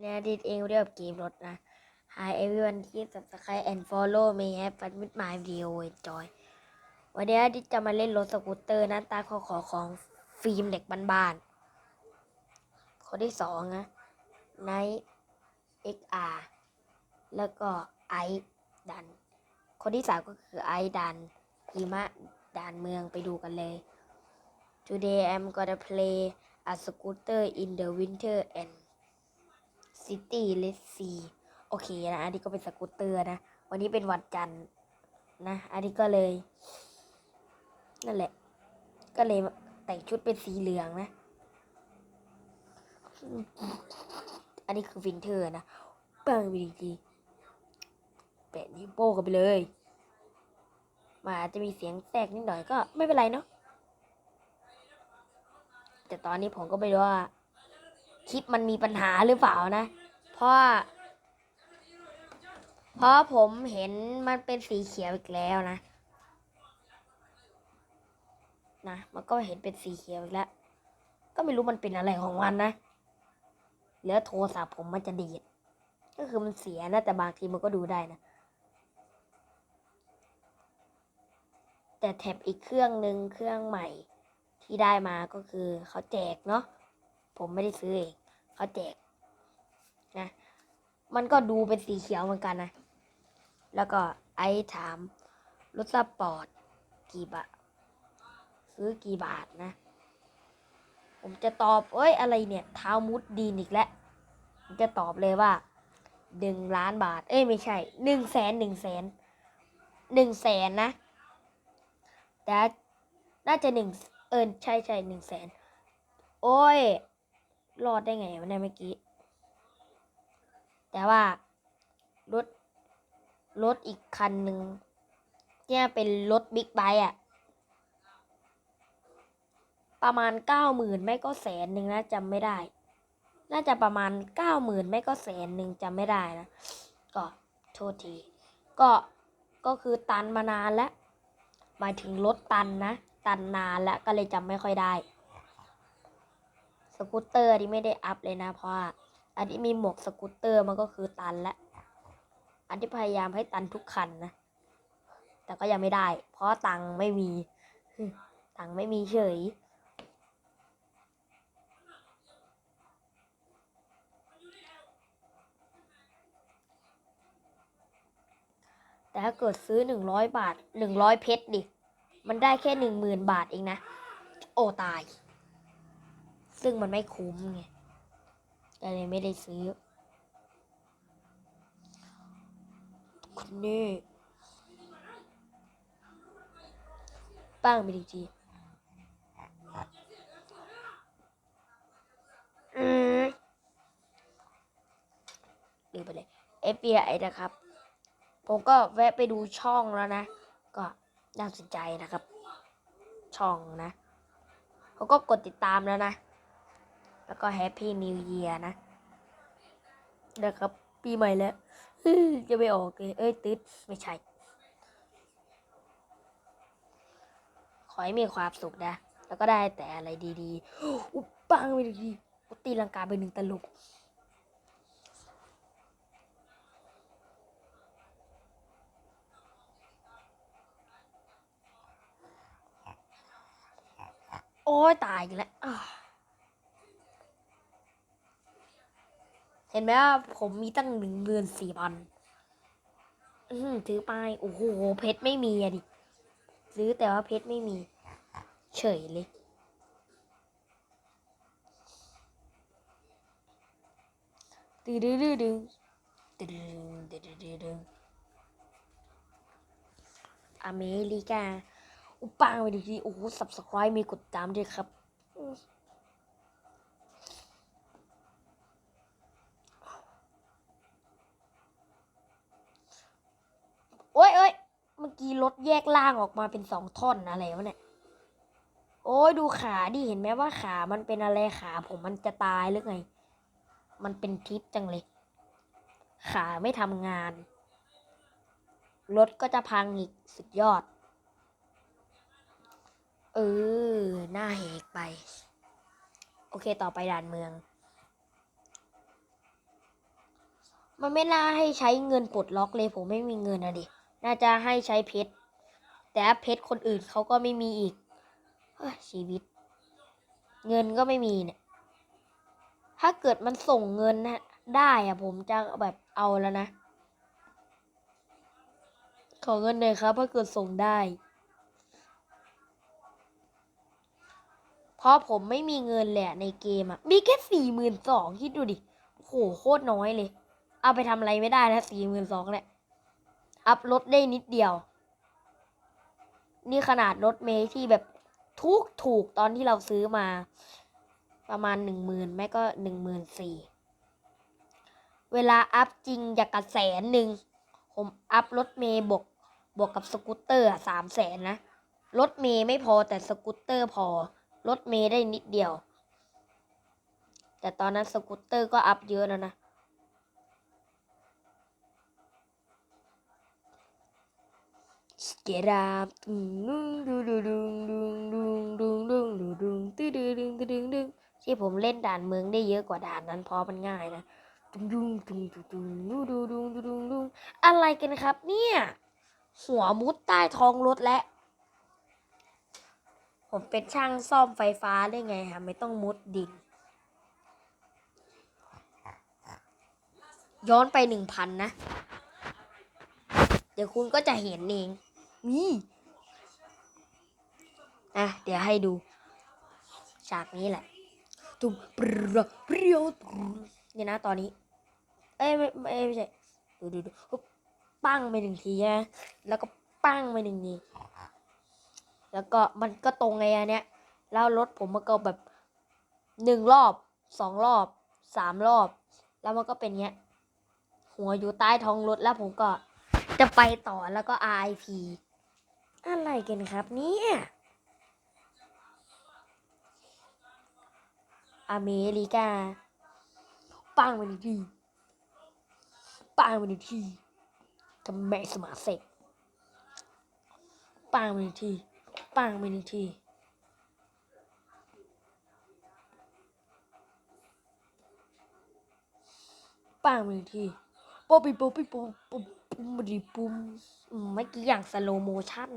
เนี่ยดิดเองเรียบเกมรถนะ Hi everyone ที่ subscribe and follow me have fun with my video enjoy วันนี้ดิดจะมาเล่นรถสกูตเตอร์หน้าตาขอขอของฟิล์มเหล็กบ้านๆคนที่สองนะ Night XR แล้วก็ไอดัน คนที่สามก็คือไอดันหิมะด่านเมืองไปดูกันเลย Today I'm gonna play a scooter in the winter and city let's see โอเคนะ อันนี้ก็เป็นสกูตเตอร์นะ วันนี้เป็นวันจันทร์นะ อันนี้ก็เลย นั่นแหละ ก็เลยแต่งชุดเป็นสีเหลืองนะ อันนี้คือวินเทอร์นะเปิงวีดีแปะนิ้วโป้กันไปเลย มาจจะมีเสียงแทรกนิดหน่อยก็ไม่เป็นไรเนาะแต่ตอนนี้ผมก็ไม่รู้ว่า คลิปมันมีปัญหาหรือเปล่านะ เพราะเพราะผมเห็นมันเป็นสีเขียวอีกแล้วนะ นะมันก็เห็นเป็นสีเขียวอีกแล้ว ก็ไม่รู้มันเป็นอะไรของมันนะแล้วโทรศัพท์ผมมันจะดีดก็คือมันเสียนะ แต่บางทีมันก็ดูได้นะ แต่แท็บอีกเครื่องหนึ่งเครื่องใหม่ที่ได้มาก็คือเขาแจกเนาะผมไม่ได้ซื้อเอง เขาแจกนะ มันก็ดูเป็นสีเขียวเหมือนกันนะ แล้วก็ไอ้ถามรถสปอร์ตกี่บาทซื้อกี่บาทนะ ผมจะตอบเอ้ยอะไรเนี่ยเท้ามุดดีนอีกแล้วผมจะตอบเลยว่าหนึ่งล้านบาท เอ้ยไม่ใช่หนึ่งแสนหนึ่งแสนหนึ่งแสนนะ แต่น่าจะหนึ่งเออใช่ใช่หนึ่งแสนโอ้ย รอดได้ไงวะเนี่ยเมื่อกี้ แต่ว่ารถรถอีกคันหนึ่งเนี่ยเป็นรถบิ๊กไบค์อะประมาณเก้าหมื่นไม่ก็แสนหนึ่งนะจำไม่ได้ น่าจะประมาณเก้าหมื่นไม่ก็แสนหนึ่งจำไม่ได้นะ ก็โทษที ก็ก็คือตันมานานแล้ว หมายถึงรถตันนะ ตันนานแล้วก็เลยจำไม่ค่อยได้ กูตเตอร์ที่ไม่ได้อัพเลยนะเพราะอันที่มีหมวกสกูตเตอร์มันก็คือตันล้วอันที่พยายามให้ตันทุกคันนะ แต่ก็ยังไม่ได้ เพราะตังไม่มี ตังไม่มีเฉยแต่ถ้าเกิดซื้อหนึ่งร้อยบาทหนึ่งร้อยเพชรดิ มันได้แค่หนึ่งหมื่นบาทเองนะ โอ้ตาย ซึ่งมันไม่คุ้มไงก็เลยไม่ได้ซื้อคนนี้ป้างไปดีจีอืมลืมไปเลย FBI นะครับ ผมก็แวะไปดูช่องแล้วนะ ก็น่าสนใจนะครับ ช่องนะ เขาก็กดติดตามแล้วนะ แล้วก็แฮปปี้นิวเ a ียร์นะนะครับ ปีใหม่แล้วจะไม่ออกเลยเอ้ยติดไม่ใช่ ขอให้มีความสุขนะ แล้วก็ได้แต่อะไรดีๆ อุปังไปดีๆตีลังกาไปหนึ่งตลกโอ้ยตายอีกแล้วอ่า เห็นไหมว่าผมมีตั้งหนึ่งเดือนสี่พันอือหือถือไป โอ้โห เพชรไม่มีอะดิ ซื้อแต่ว่าเพชรไม่มี เฉยเลยตึดึดึดึงตึดึดึดึดึดึงอเมริกา อุปังไปดีทีโอ้โห subscribe มีกดตามด้วยครับอืมโอ้ยเอ้ยเมื่อกี้รถ แยกล่างออกมาเป็นสองท่อนอะไรวะเนี่ย โอ้ยดูขาดิเห็นไหมว่าขามันเป็นอะไรขาผมมันจะตายหรือไง มันเป็นทิศจังเลย ขาไม่ทำงาน รถก็จะพังอีกสุดยอด เออหน้าเหกไป โอเคต่อไปด่านเมืองมันไม่น่าให้ใช้เงินปลดล็อกเลยผมไม่มีเงินอะดิ น่าจะให้ใช้เพชร แต่เพชรคนอื่นเขาก็ไม่มีอีกชีวิต เงินก็ไม่มีเนี่ย ถ้าเกิดมันส่งเงินนะได้อะผมจะแบบเอาแล้วนะ ขอเงินหน่อยครับถ้าเกิดส่งได้ เพราะผมไม่มีเงินแหละในเกมอะมีแค่สี่หมื่นสองคิดดูดิโหโคตรน้อยเลย เอาไปทำอะไรไม่ได้นะสี่หมื่นสองเนี่ยอัพลดได้นิดเดียว นี่ขนาดรถเมย์ที่แบบทุกถูกตอนที่เราซื้อมา ประมาณหนึ่งหมื่นไม่ก็หนึ่งหมื่นสี่เวลาอัพจริงอยากกระแสนหนึ่งผมอัพรถเมย์บวกบวกกับสกูตเตอร์สามแสนนะรถเมย์ไม่พอแต่สกูตเตอร์พอรถเมย์ได้นิดเดียว แต่ตอนนั้นสกูตเตอร์ก็อัพเยอะแล้วนะ สเกดาบดึงดึงดึงดึงดึงดึงดึงดึงดึงตึดึงดึงดึงดึงที่ผมเล่นด่านเมืองได้เยอะกว่าด่านนั้นเพราะมันง่ายนะดึงดึงดึงดึงดึงดึงดึงดึงดึงดึงอะไรกันครับ เนี่ย หัวมุดใต้ท้องรถและ ผมเป็นช่างซ่อมไฟฟ้าได้ไงฮะไม่ต้องมุดดิน ย้อนไปหนึ่งพันนะ เดี๋ยวคุณก็จะเห็นเอง นี่อะเดี๋ยวให้ดูฉากนี้แหละตุ้มเปรี้ยวเปรี้ยวตุ้มนี่นะตอนนี้ เอ้ยไม่ไม่ไม่ใช่ดูดูดูปั้งไปหนึ่งทีใช่ไหมแล้วก็ปั้งไปหนึ่งทีแล้วก็มันก็ตรงไงอันเนี้ยแล้วรถผมมันก็แบบหนึ่งรอบสองรอบสามรอบ แล้วมันก็เป็นเงี้ย หัวอยู่ใต้ท้องรถแล้วผมก็จะไปต่อแล้วก็ RIP อะไรกันครับเนี่ยอเมริกาปังไปหนึ่งทีปังไปหนึ่งทีทำแม่สมาเสกปังไปหนึ่งทีปังไปหนึ่งทีปังไปหนึ่งทีป๊อปปี้ป๊อปปี้ปุ๊บปุ๊บปุ๊ บดิปุ๊มอืมเมื่อกี้อย่างสโลโมชั่น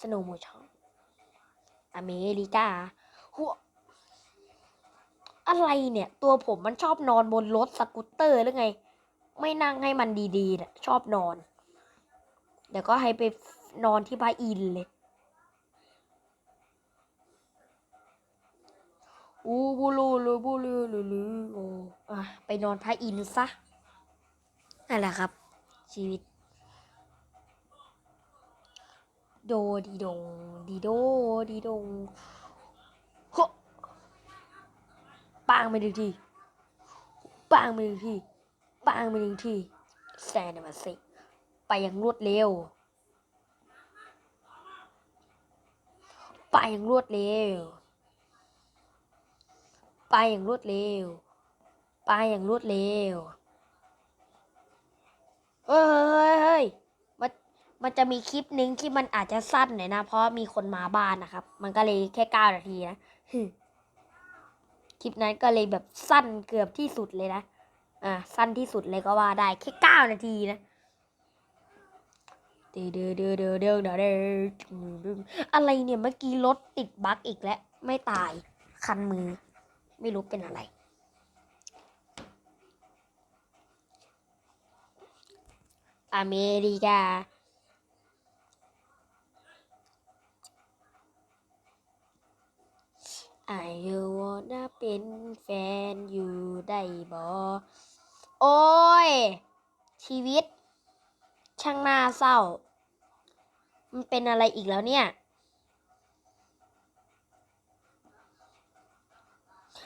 สโลโมชั่นอเมริกาหัวอะไรเนี่ย ตัวผมมันชอบนอนบนรถสกูตเตอร์หรือไง ไม่นั่งให้มันดีๆนะชอบนอน เดี๋ยวก็ให้ไปนอนที่พระอินเลย อูบูลูลูบูลูลูลูโอ้อะไปนอนพระอินทร์ซะนั่นแหละครับ ชีวิต โดดีดงดีโดดีดงโฮปางไปหนึ่งทีปางไปหนึ่งทีปางไปหนึ่งทีแซนมาสิไปอย่างรวดเร็ว ไปอย่างรวดเร็ว ไปอย่างรวดเร็ว ไปอย่างรวดเร็วเฮ้ยเฮ้ยมันมันจะมีคลิปหนึ่งที่มันอาจจะสั้นหน่อยนะ เพราะมีคนมาบ้านนะครับ มันก็เลยแค่เก้านาทีนะคลิปนั้นก็เลยแบบสั้นเกือบที่สุดเลยนะ อ่า สั้นที่สุดเลยก็ว่าได้แค่เก้านาทีนะเดือดเดือเดือเดือเดือเดือเดืออะไรเนี่ยเมื่อกี้รถติดบั๊กอีกแล้ว ไม่ตาย คันมือ ไม่รู้เป็นอะไร อเมริกาไอยูวอนะเป็นแฟนอยู่ได้บอโอ้ย ชีวิต ช่างน่าเศร้า มันเป็นอะไรอีกแล้วเนี่ย เฮ้อ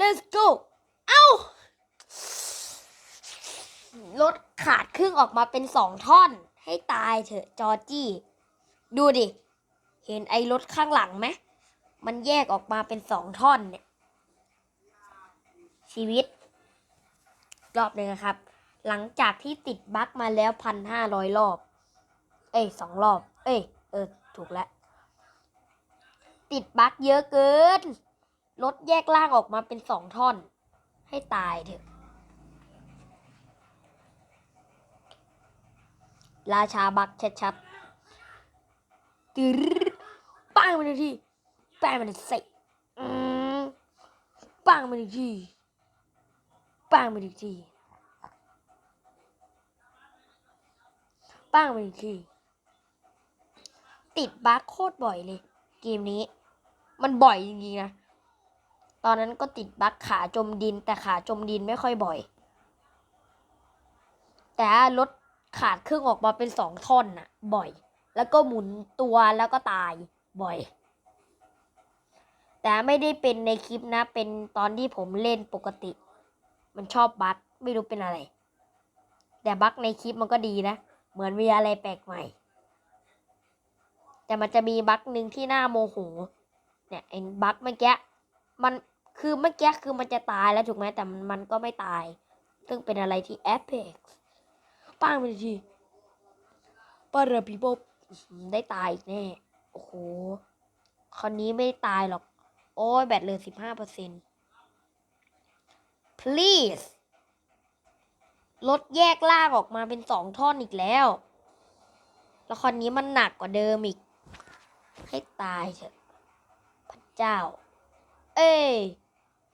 let's go เอ้ารถขาดครึ่งออกมาเป็นสองท่อน ให้ตายเถอะจอจี้ ดูดิ เห็นไอ้รถข้างหลังไหม มันแยกออกมาเป็นสองท่อนเนี่ย ชีวิต รอบหนึ่งนะครับ หลังจากที่ติดบั๊กมาแล้วพันห้าร้อยรอบ เอ้ยสองรอบ เอ้ย เออ ถูกแล้ว ติดบั๊กเยอะเกิน รถแยกล่างออกมาเป็นสองท่อน ให้ตายเถอะ ราชาบักชัดๆตืดปังมันหนึ่งทีปังมันหนึ่งสิอืมปังมันหนึ่งทีปังมันหนึ่งทีปังมันหนึ่งทีติดบักโคตรบ่อยเลย เกมนี้ มันบ่อยจริงๆนะ ตอนนั้นก็ติดบักขาจมดิน แต่ขาจมดินไม่ค่อยบ่อย แต่รถขาดครึ่งออกมาเป็นสองท่อนน่ะ บ่อย แล้วก็หมุนตัวแล้วก็ตายบ่อย แต่ไม่ได้เป็นในคลิปนะ เป็นตอนที่ผมเล่นปกติ มันชอบบั๊กไม่รู้เป็นอะไร แต่บั๊กในคลิปมันก็ดีนะ เหมือนมีอะไรแปลกใหม่ แต่มันจะมีบั๊กหนึ่งที่หน่าโมโห เนี่ยไอ้บั๊กเมื่อกี้มัน คือเมื่อกี้คือมันจะตายแล้วถูกไหมแต่มันก็ไม่ตาย ซึ่งเป็นอะไรที่แอปเพ็กป้างไปทีปาเรือพีโบได้ตายอีกแน่ โอ้โหคนนี้ไม่ตายหรอก โอ้ยแบตเหลือสิบห้าเปอร์เซ็นต์ please รถแยกล่างออกมาเป็นสองท่อนอีกแล้วล้วคนนี้มันหนักกว่าเดิมอีก ให้ตายเถอะ พระเจ้า เอ้ย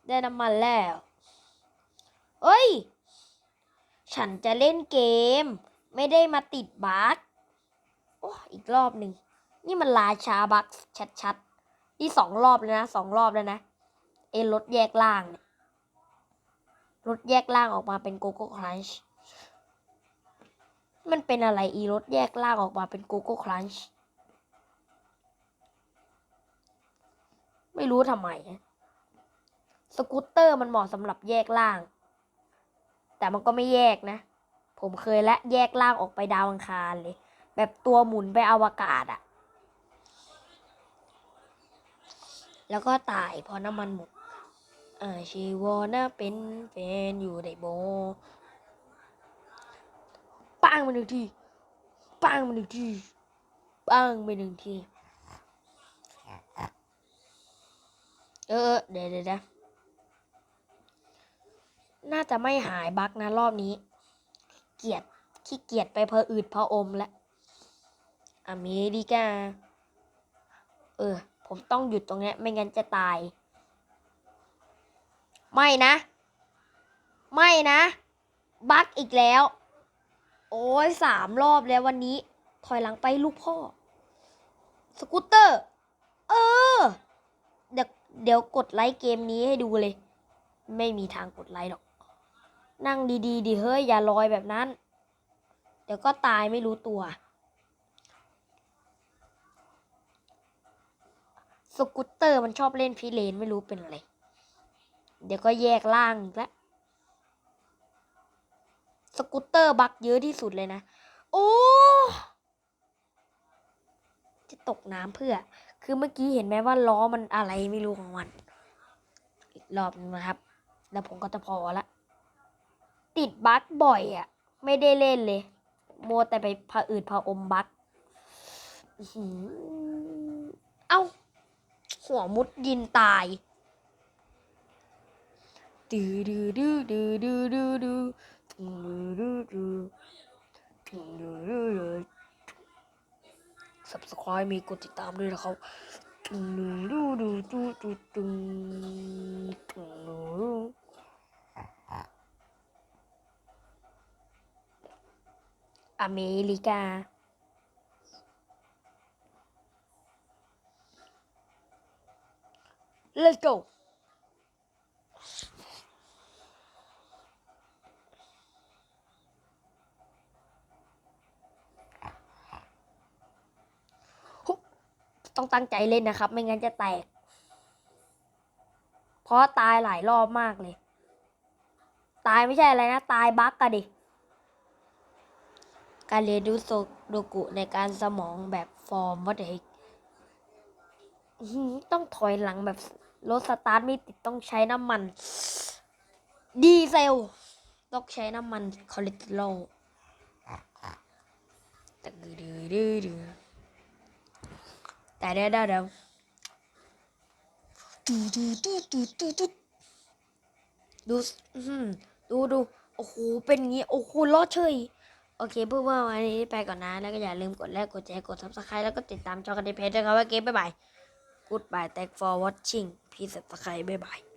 ได้น้ำมันแล้วเอ้ย ฉันจะเล่นเกม ไม่ได้มาติดบั๊กโอ้อีกรอบหนึ่ง นี่มันราชาบั๊กชัดๆ นี่สองรอบแล้วนะสองรอบแล้วนะ เอรถแยกล่างเนี่ยรถแยกล่างออกมาเป็นโกโก้ครันช์มันเป็นอะไรอีรถแยกล่างออกมาเป็นโกโก้ครันช์ไม่รู้ทำไมนะ สกูตเตอร์มันเหมาะสำหรับแยกล่าง แต่มันก็ไม่แยกนะ ผมเคยและแยกล่างออกไปดาวอังคารเลย แบบตัวหมุนไปอวกาศอะแล้วก็ตายเพราะน้ำมันหมดอ่าชีวอนะเป็นแฟนอยู่ในโบปังไปหนึ่งทีปังไปหนึ่งทีปังไปหนึ่งที เออ เดี๋ยวเดี๋ยว น่าจะไม่หายบั๊กนะรอบนี้ เกียดขี้เกียจไปเพออืดเพออมแล้วอเมริกา เออ ผมต้องหยุดตรงเนี้ยไม่งั้นจะตาย ไม่นะ ไม่นะ บั๊กอีกแล้ว โอ้ยสามรอบแล้ววันนี้ ถอยหลังไปลูกพ่อ สกูตเตอร์ เออ เดี๋ยวเดี๋ยวกดไลค์เกมนี้ให้ดูเลย ไม่มีทางกดไลค์หรอก นั่งดีๆดิเฮ้ยอย่าลอยแบบนั้น เดี๋ยวก็ตายไม่รู้ตัว สกูตเตอร์มันชอบเล่นพิเรนไม่รู้เป็นอะไร เดี๋ยวก็แยกล่างอีกแล้วสกูตเตอร์บักเยอะที่สุดเลยนะ โอ้จะตกน้ำเพื่อ คือเมื่อกี้เห็นไหมว่าล้อมันอะไรไม่รู้ของมัน อีกรอบนึงนะครับ แล้วผมก็จะพอละ ติดบั๊กบ่อยอะ่ะ ไม่ได้เล่นเลยมัวแต่ไปผะอืดผะอมบั๊กอื้อหือเอ้า หัวมุดดินตายดือดือดือดือดือดือดือดือดือดือดือดือดือดือ subscribe มีกดติดตามด้วยนะครับตึงดูดูดูดูดูดูดู อเมริกา let's go ต้องตั้งใจเล่นนะครับ ไม่งั้นจะแตก เพราะตายหลายรอบมากเลย ตายไม่ใช่อะไรนะ ตายบั๊กกันดิ การเรียนรู้โซโดกุในการสมองแบบฟอร์มว่าเด็กต้องถอยหลังแบบรถสตาร์ทไม่ติดต้องใช้น้ำมัน ดีเซล ต้องใช้น้ำมันคอเลสเตอรอลแต่ดื้อดื้อดื้อแต่เดี๋ยวเดี๋ยวเดี๋ยวดูดูดูดูดูดูดูอื้อหือดูดูโอ้โหเป็นอย่างงี้ โอ้โหรอดเฉย โอเคเพื่อนว่าวันนี้ไปก่อนนะ แล้วก็อย่าลืมกดไลค์กดแชร์กด subscribe แล้วก็ติดตามช่องกันในเพจด้วยครับว่าเกมบ๊ายบาย Goodbye thank for watching please subscribe บ๊ายบาย